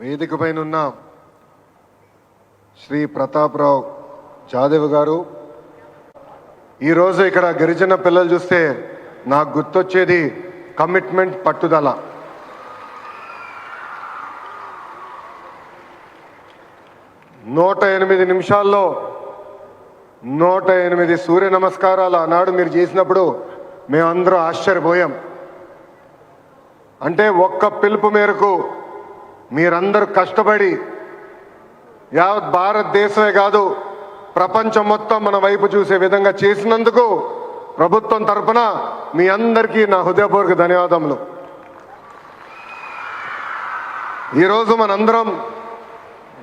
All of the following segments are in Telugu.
వేదిక పైన ఉన్న శ్రీ ప్రతాప్రావు జాదేవ్ గారు ఈరోజు ఇక్కడ గిరిజన పిల్లలు చూస్తే నాకు గుర్తొచ్చేది కమిట్మెంట్ పట్టుదల. నూట ఎనిమిది నిమిషాల్లో నూట ఎనిమిది సూర్య నమస్కారాలు ఆనాడు మీరు చేసినప్పుడు మేమందరూ ఆశ్చర్యపోయాం. అంటే ఒక్క పిలుపు మేరకు మీరందరూ కష్టపడి యావత్ భారతదేశమే కాదు ప్రపంచం మొత్తం మన వైపు చూసే విధంగా చేసినందుకు ప్రభుత్వం తరఫున మీ అందరికీ నా హృదయపూర్వక ధన్యవాదములు. ఈరోజు మనందరం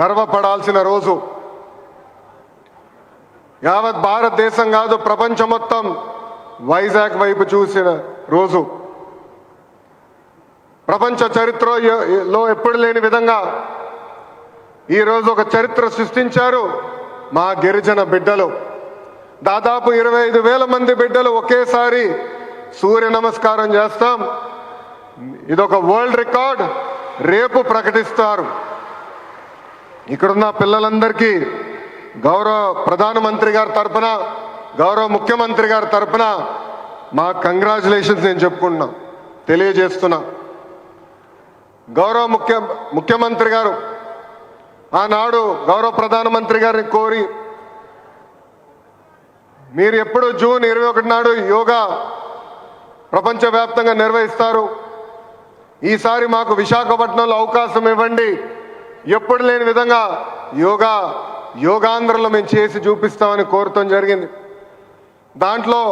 గర్వపడాల్సిన రోజు. యావత్ భారతదేశం కాదు ప్రపంచం మొత్తం వైజాగ్ వైపు చూసిన రోజు. ప్రపంచ చరిత్రలో ఎప్పుడు లేని విధంగా ఈరోజు ఒక చరిత్ర సృష్టించారు మా గిరిజన బిడ్డలు. దాదాపు ఇరవై ఐదు వేల మంది బిడ్డలు ఒకేసారి సూర్య నమస్కారం చేస్తాం. ఇదొక వరల్డ్ రికార్డ్. రేపు ప్రకటిస్తారు. ఇక్కడున్న పిల్లలందరికీ గౌరవ ప్రధానమంత్రి గారి తరఫున గౌరవ ముఖ్యమంత్రి గారి తరఫున మా కంగ్రాచులేషన్స్ నేను చెప్పుకుంటున్నా. తెలియజేస్తున్నా. గౌరవ ముఖ్య ముఖ్యమంత్రి గారు ఆనాడు గౌరవ ప్రధానమంత్రి గారిని కోరి మీరు ఎప్పుడు జూన్ ఇరవై ఒకటి నాడు యోగా ప్రపంచవ్యాప్తంగా నిర్వహిస్తారు. ఈసారి మాకు విశాఖపట్నంలో అవకాశం ఇవ్వండి. ఎప్పుడు లేని విధంగా యోగా యోగాంధ్రలో మేము చేసి చూపిస్తామని కోరటం జరిగింది. దాంట్లో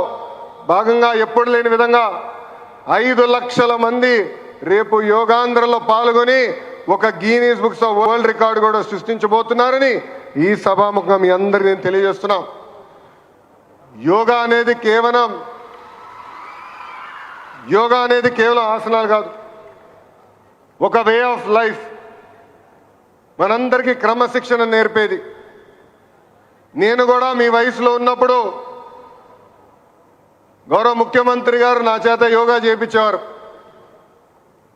భాగంగా ఎప్పుడు లేని విధంగా ఐదు లక్షల మంది రేపు యోగాంధ్రలో పాల్గొని ఒక Guinness books of world record కూడా సృష్టించబోతున్నారని ఈ సభాముఖంగా మీ అందరికీ నేను తెలియజేస్తున్నాం. యోగా అనేది కేవలం యోగా అనేది కేవలం ఆసనాలు కాదు. ఒక వే ఆఫ్ లైఫ్ మనందరికీ క్రమశిక్షణ నేర్పేది. నేను కూడా మీ వయసులో ఉన్నప్పుడు గౌరవ ముఖ్యమంత్రి గారు నా చేత యోగా చేయించేవారు.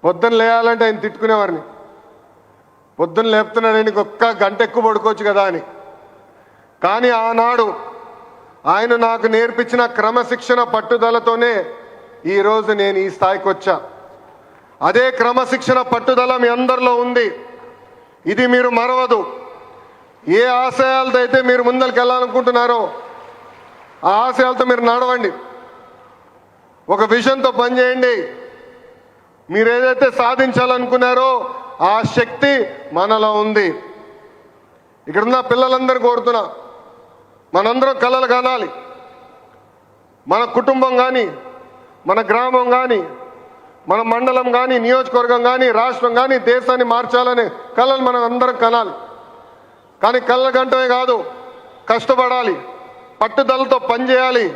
పొద్దున్న లేయాలంటే ఆయన తిట్టుకునేవారిని. పొద్దున్న లేపుతున్నాడు ఒక్క గంట ఎక్కువ పడుకోవచ్చు కదా అని. కానీ ఆనాడు ఆయన నాకు నేర్పించిన క్రమశిక్షణ పట్టుదలతోనే ఈరోజు నేను ఈ స్థాయికి వచ్చా. అదే క్రమశిక్షణ పట్టుదల మీ అందరిలో ఉంది. ఇది మీరు మరవదు. ఏ ఆశయాలతో అయితే మీరు ముందరికి వెళ్ళాలనుకుంటున్నారో ఆ ఆశయాలతో మీరు నడవండి. ఒక విజన్తో పనిచేయండి. మీరు ఏదైతే సాధించాలనుకున్నారో ఆ శక్తి మనలో ఉంది. ఇక్కడున్న పిల్లలందరూ కోరుతున్నా మనందరం కలలు కానాలి. మన కుటుంబం కానీ మన గ్రామం కానీ మన మండలం కానీ నియోజకవర్గం కానీ రాష్ట్రం కానీ దేశాన్ని మార్చాలనే కళలు మనం అందరం కనాలి. కానీ కళ్ళ గంటమే కాదు కష్టపడాలి పట్టుదలతో పనిచేయాలి.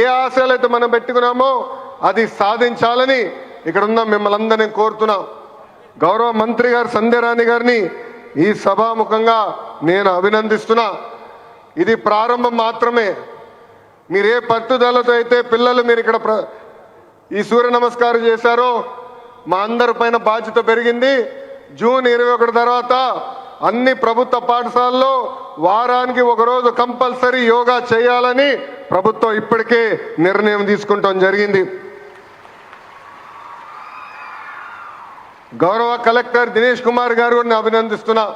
ఏ ఆశలు అయితే మనం పెట్టుకున్నామో అది సాధించాలని ఇక్కడ ఉన్న మిమ్మల్ని అందరినీ కోరుతున్నాం. గౌరవ మంత్రి గారు సంధ్యరాణి గారిని ఈ సభాముఖంగా నేను అభినందిస్తున్నా. ఇది ప్రారంభం మాత్రమే. మీరు ఏ పట్టుదలతో అయితే పిల్లలు మీరు ఇక్కడ ప్ర- ఈ సూర్య నమస్కారం చేశారో మా అందరి పైన బాధ్యత పెరిగింది. జూన్ ఇరవై ఒకటి తర్వాత అన్ని ప్రభుత్వ పాఠశాలల్లో వారానికి ఒకరోజు కంపల్సరీ యోగా చేయాలని ప్రభుత్వం ఇప్పటికే నిర్ణయం తీసుకుంటాం జరిగింది. గౌరవ కలెక్టర్ దినేష్ కుమార్ గారు కూడా నేను అభినందిస్తున్నా.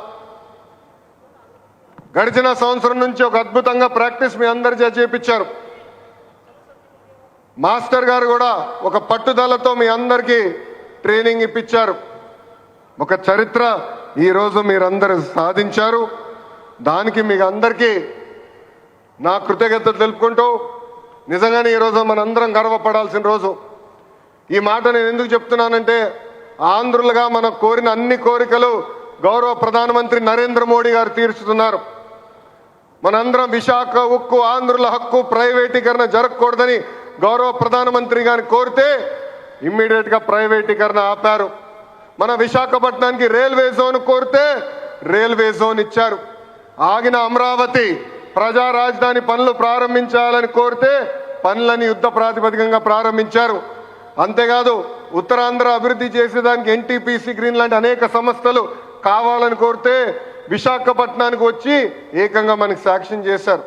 గడిచిన సంవత్సరం నుంచి ఒక అద్భుతంగా ప్రాక్టీస్ మీ అందరి చేపించారు. మాస్టర్ గారు కూడా ఒక పట్టుదలతో మీ అందరికీ ట్రైనింగ్ ఇప్పించారు. ఒక చరిత్ర ఈరోజు మీరందరూ సాధించారు. దానికి మీకు అందరికీ నా కృతజ్ఞత తెలుపుకుంటూ నిజంగానే ఈరోజు మనందరం గర్వపడాల్సిన రోజు. ఈ మాట నేను ఎందుకు చెప్తున్నానంటే ఆంధ్రులుగా మనం కోరిన అన్ని కోరికలు గౌరవ ప్రధానమంత్రి నరేంద్ర మోడీ గారు తీర్చుతున్నారు. మనందరం విశాఖ ఉక్కు ఆంధ్రుల హక్కు ప్రైవేటీకరణ జరగకూడదని గౌరవ ప్రధానమంత్రి గారిని కోరితే ఇమ్మీడియట్గా ప్రైవేటీకరణ ఆపారు. మన విశాఖపట్నానికి రైల్వే జోన్ కోరితే రైల్వే జోన్ ఇచ్చారు. ఆగిన అమరావతి ప్రజా రాజధాని పనులు ప్రారంభించాలని కోరితే పనులని యుద్ధ ప్రాతిపదికంగా ప్రారంభించారు. అంతేకాదు ఉత్తరాంధ్ర అభివృద్ధి చేసేదానికి ఎన్టీపీసీ గ్రీన్ లాంటి అనేక సంస్థలు కావాలని కోరితే విశాఖపట్నానికి వచ్చి ఏకంగా మనకి సాక్ష్యం చేశారు.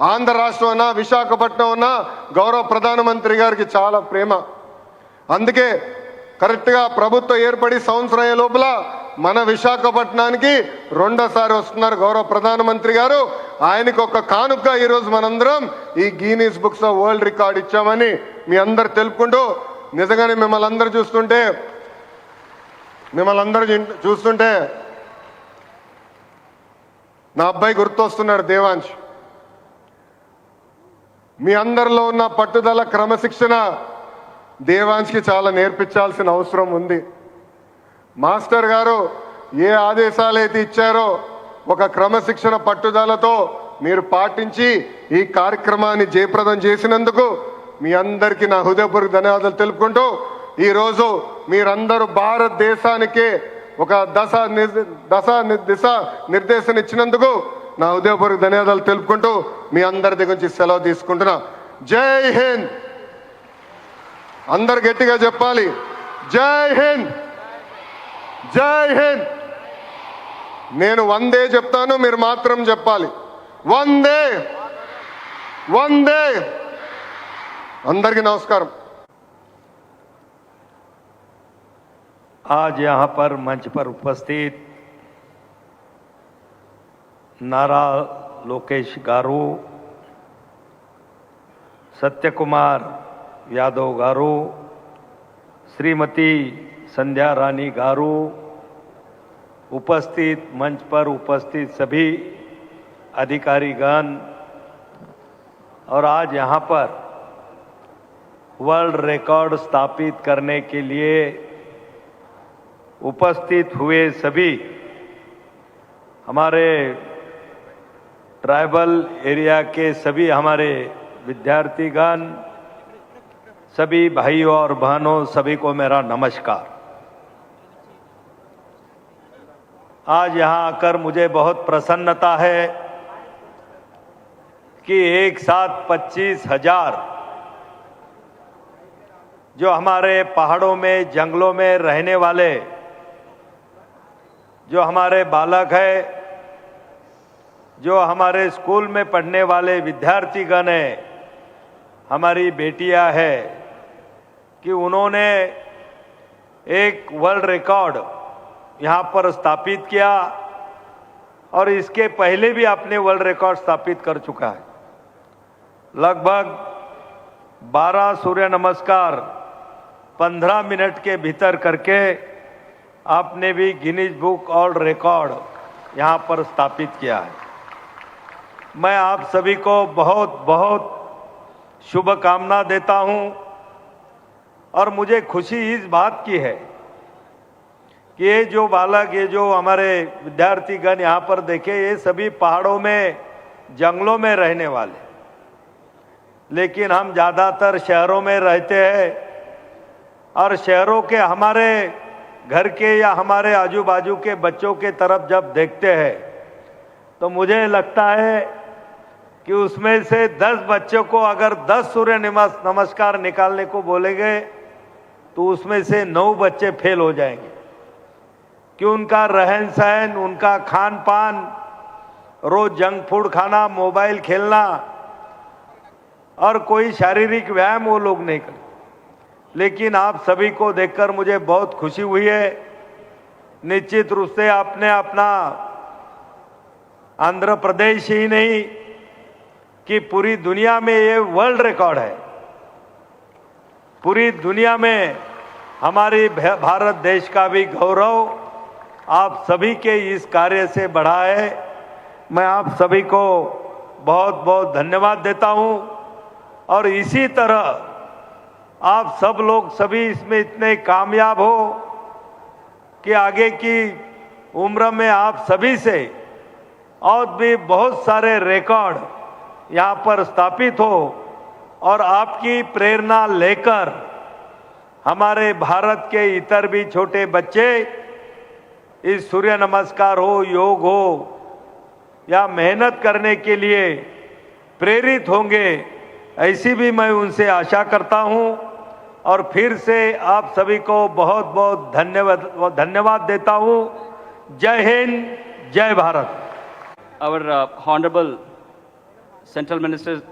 ఆంధ్ర రాష్ట్రం విశాఖపట్నం అన్నా గౌరవ ప్రధానమంత్రి గారికి చాలా ప్రేమ. అందుకే కరెక్ట్గా ప్రభుత్వం ఏర్పడి సంవత్సరం లోపల మన విశాఖపట్నానికి రెండోసారి వస్తున్నారు గౌరవ ప్రధానమంత్రి గారు. ఆయనకు ఒక కానుక ఈరోజు మనందరం. ఈ Guinness books of world record ఇచ్చామని మీ అందరు తెలుపుకుంటూ నిజంగానే మిమ్మల్ని అందరూ చూస్తుంటే మిమ్మల్ని అందరూ చూస్తుంటే నా అబ్బాయి గుర్తొస్తున్నాడు దేవాంశ్. మీ అందరిలో ఉన్న పట్టుదల క్రమశిక్షణ దేవాంశ్కి చాలా నేర్పించాల్సిన అవసరం ఉంది. మాస్టర్ గారు ఏ ఆదేశాలు అయితే ఇచ్చారో ఒక క్రమశిక్షణ పట్టుదలతో మీరు పాటించి ఈ కార్యక్రమాన్ని జయప్రదం చేసినందుకు మీ అందరికీ నా హృదయపూర్వక ధన్యవాదాలు తెలుపుకుంటూ ఈరోజు మీరందరూ భారతదేశానికి ఒక దశ దశ దిశ నిర్దేశం ఇచ్చినందుకు నా హృదయపూర్వక ధన్యవాదాలు తెలుపుకుంటూ మీ అందరి దగ్గర నుంచి సెలవు తీసుకుంటున్నా. జై హింద్! అందరు గట్టిగా చెప్పాలి. జై హింద్! జై హింద్ నేను వందే చెప్తాను మీరు మాత్రం చెప్పాలి వందే వందే అందరికీ నమస్కారం आज यहाँ पर मंच पर उपस्थित नारा लोकेश गारू सत्य कुमार यादव गारू श्रीमती संध्या रानी गारू, उपस्थित मंच पर उपस्थित सभी अधिकारीगण, और आज यहाँ पर वर्ल्ड रिकॉर्ड स्थापित करने के लिए उपस्थित हुए सभी हमारे ट्राइबल एरिया के सभी हमारे विद्यार्थीगण, सभी भाइयों और बहनों, सभी को मेरा नमस्कार। आज यहाँ आकर मुझे बहुत प्रसन्नता है कि एक साथ पच्चीस हज़ार जो हमारे पहाड़ों में, जंगलों में रहने वाले, जो हमारे बालक है, जो हमारे स्कूल में पढ़ने वाले विद्यार्थीगण है, हमारी बेटियाँ है, कि उन्होंने एक वर्ल्ड रिकॉर्ड यहाँ पर स्थापित किया और इसके पहले भी अपने वर्ल्ड रिकॉर्ड स्थापित कर चुका है। लगभग 12 सूर्य नमस्कार 15 मिनट के भीतर करके आपने भी गिनीज बुक और रिकॉर्ड यहाँ पर स्थापित किया है। मैं आप सभी को बहुत बहुत शुभकामना देता हूँ और मुझे खुशी इस बात की है कि ये जो बालक, ये जो हमारे विद्यार्थीगण यहाँ पर देखे, ये सभी पहाड़ों में, जंगलों में रहने वाले लेकिन हम ज़्यादातर शहरों में रहते हैं और शहरों के हमारे घर के या हमारे आजू बाजू के बच्चों के तरफ़ जब देखते हैं तो मुझे लगता है कि उसमें से 10 बच्चों को अगर 10 सूर्य नमस्कार निकालने को बोलेंगे तो उसमें से 9 बच्चे फेल हो जाएँगे। कि उनका रहन सहन, उनका खान पान रोज जंक फ़ूड खाना, मोबाइल खेलना और कोई शारीरिक व्यायाम वो लोग नहीं करते। लेकिन आप सभी को देखकर मुझे बहुत खुशी हुई है। निश्चित रूप से आपने अपना आंध्र प्रदेश ही नहीं, कि पूरी दुनिया में ये वर्ल्ड रिकॉर्ड है। पूरी दुनिया में हमारी भारत देश का भी गौरव आप सभी के इस कार्य से बढ़ा है मैं आप सभी को बहुत बहुत धन्यवाद देता हूँ। और इसी तरह आप सब लोग सभी इसमें इतने कामयाब हो कि आगे की उम्र में आप सभी से और भी बहुत सारे रिकॉर्ड यहाँ पर स्थापित हो और आपकी प्रेरणा लेकर हमारे भारत के इतर भी छोटे बच्चे इस सूर्य नमस्कार हो योग हो या मेहनत करने के लिए प्रेरित होंगे ऐसी भी मैं उनसे आशा करता हूँ। और फिर से आप सभी को बहुत बहुत धन्यवाद धन्यवाद देता हूँ। जय हिंद जय Bharat. Our uh, honorable central minister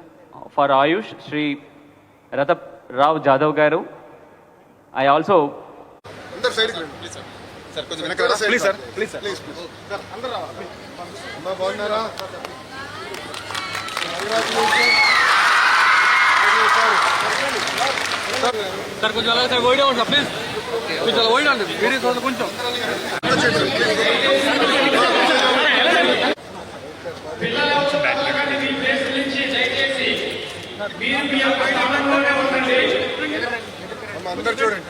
for ayush shri ratap rao jadhav garu. I sir కొంచెం వెనక please sir please sir. Please please. Sir అందరూ రావాలి అమ్మా బాగున్నారా? సార్ కొంచెం అలాగే సార్ ఓయిడా ఉంటా ప్లీజ్ కొంచెం అలా ఓయిడా అండి వీడియో కోసం కొంచెం. అందరు చూడండి.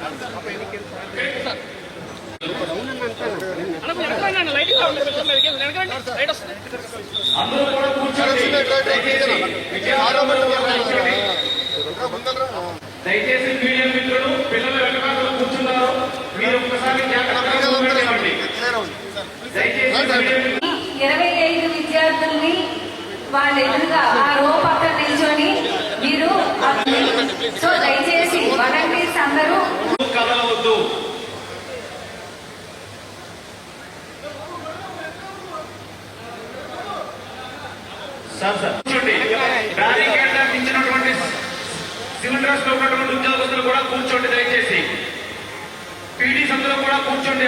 దయచేసి మీడియా మిత్రులు పిల్లలు వెనకాల కూర్చున్నారు. మీరు ఒక్కసారి ఇరవై ఐదు విద్యార్థుల్ని వాళ్ళ ఎదురుగా ఆ రో పక్కన నిల్చొని మీరు సో దయచేసి వాలంటీర్స్ అందరూ కదలవద్దు సార్ సార్. కూర్చోండి బ్యారికేడ్ ఇచ్చినటువంటి సివిల్ డ్రెస్లో ఉన్నటువంటి ఉద్యోగస్తులు కూడా కూర్చోండి దయచేసి. పీడీ సందులో కూడా కూర్చోండి